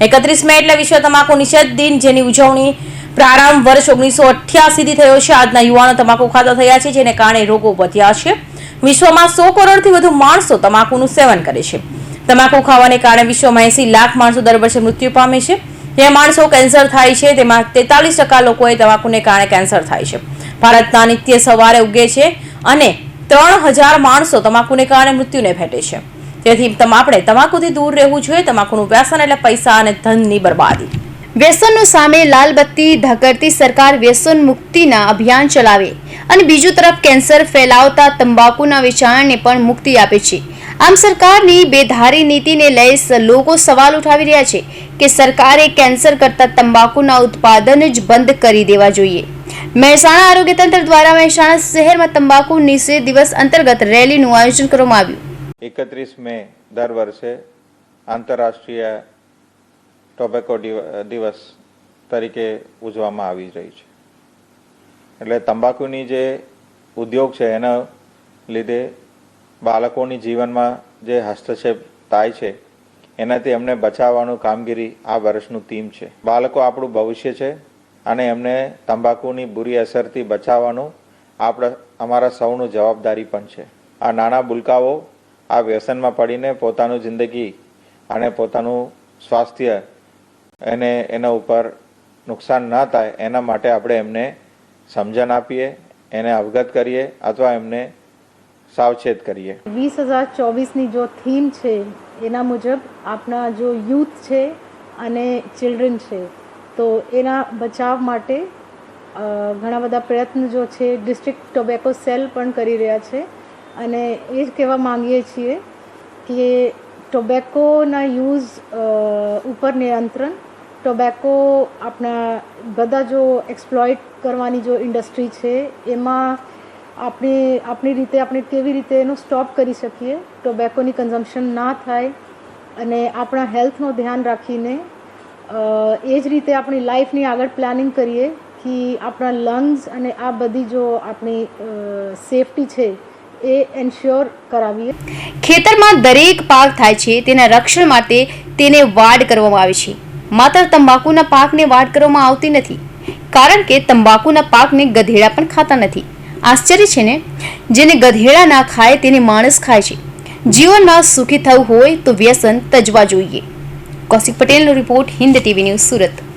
એકત્રીસ મે એટલે વિશ્વ તમાકુ નિષેધ દિન, જેની ઉજવણી પ્રારંભ વર્ષ ઓગણીસો અઠ્યાસીથી થયો છે. આજના યુવાનો તમાકુ ખાતા થયા છે, જેને કારણે રોગો વધ્યા છે. વિશ્વમાં સો કરોડથી વધુ માણસો તમાકુનું સેવન કરે છે. તમાકુ ખાવાને કારણે વિશ્વમાં એસી લાખ માણસો દર વર્ષે મૃત્યુ પામે છે. જે માણસો કેન્સર થાય છે, તેમાં તેતાલીસ ટકા લોકોએ તમાકુને કારણે કેન્સર થાય છે. ભારતના નિત્ય સવારે ઉગે છે અને ત્રણ હજાર માણસો તમાકુને કારણે મૃત્યુને ભેટે છે. તેથી આપણે તમાકુથી દૂર રહેવું જોઈએ, તમાકુનું વ્યસન એટલે પૈસા અને ધનની બરબાદી. વ્યસનો સામે લાલબત્તી ધકડતી સરકાર વ્યસન મુક્તિના અભિયાન ચલાવે અને બીજું તરફ કેન્સર ફેલાવતા તંબાકુના વેચાણને પણ મુક્તિ આપે છે. આમ સરકારની બેધારી નીતિને લઈ લોકો સવાલ ઉઠાવી રહ્યા છે કે સરકારે કેન્સર કરતા તંબાકુના ઉત્પાદન જ બંધ કરી દેવા જોઈએ. મહેસાણા આરોગ્ય તંત્ર દ્વારા મહેસાણા શહેરમાં તંબાકુ નિષેધ દિવસ અંતર્ગત રેલીનું આયોજન કરવામાં આવ્યું. એકત્રીસ મે દર વર્ષે આંતરરાષ્ટ્રીય ટોબેકો દિવ- દિવસ તરીકે ઉજવવામાં આવી રહી છે. એટલે તંબાકુની જે ઉદ્યોગ છે, એના લીધે બાળકોની જીવનમાં જે હસ્તક્ષેપ થાય છે, એનાથી એમને બચાવવાનું કામગીરી આ વર્ષનું થીમ છે. બાળકો આપણું ભવિષ્ય છે અને એમને તંબાકુની બુરી અસરથી બચાવવાનું આપણા, અમારા સૌનું જવાબદારી પણ છે. આ નાના બુલકાઓ આ વ્યસનમાં પડીને પોતાનું જિંદગી અને પોતાનું સ્વાસ્થ્ય એને એના ઉપર નુકસાન ન થાય, એના માટે આપણે એમને સમજણ આપીએ, એને અવગત કરીએ અથવા એમને સાવચેત કરીએ. વીસ હજાર ચોવીસની જો થીમ છે, એના મુજબ આપણા જો યુથ છે અને ચિલ્ડ્રન છે, તો એના બચાવ માટે ઘણા બધા પ્રયત્ન જો છે, ડિસ્ટ્રિક્ટ ટોબેકો સેલ પણ કરી રહ્યા છે. અને એ કહેવા માંગીએ છીએ કે ટોબેકોના યુઝ ઉપર નિયંત્રણ, ટોબેકો આપણા બધા જો એક્સપ્લોઇટ કરવાની જો ઇન્ડસ્ટ્રી છે, એમાં આપણે, આપણી રીતે આપણે કેવી રીતે એનું સ્ટોપ કરી શકીએ, ટોબેકોની કન્ઝમ્પશન ના થાય, અને આપણા હેલ્થનું ધ્યાન રાખીને એ જ રીતે આપણી લાઈફની આગળ પ્લાનિંગ કરીએ, કે આપણા લંગ્સ અને આ બધી જો આપણી સેફટી છે એ એન્શ્યોર કરાવીએ. ખેતરમાં દરેક પાક થાય છે, તેના રક્ષણ માટે તેને વાડ કરવામાં આવે છે. માત્ર તંબાકુના પાકને વાડ કરવામાં આવતી નથી, કારણ કે તંબાકુના પાકને ગધેડા પણ ખાતા નથી. આશ્ચર્ય છે ને? જેને ગધેડા ના ખાય, તેને માણસ ખાય છે. જીવનમાં સુખી થવું હોય તો વ્યસન તજવા જોઈએ. કૌશિક પટેલનો report Hind TV news Surat.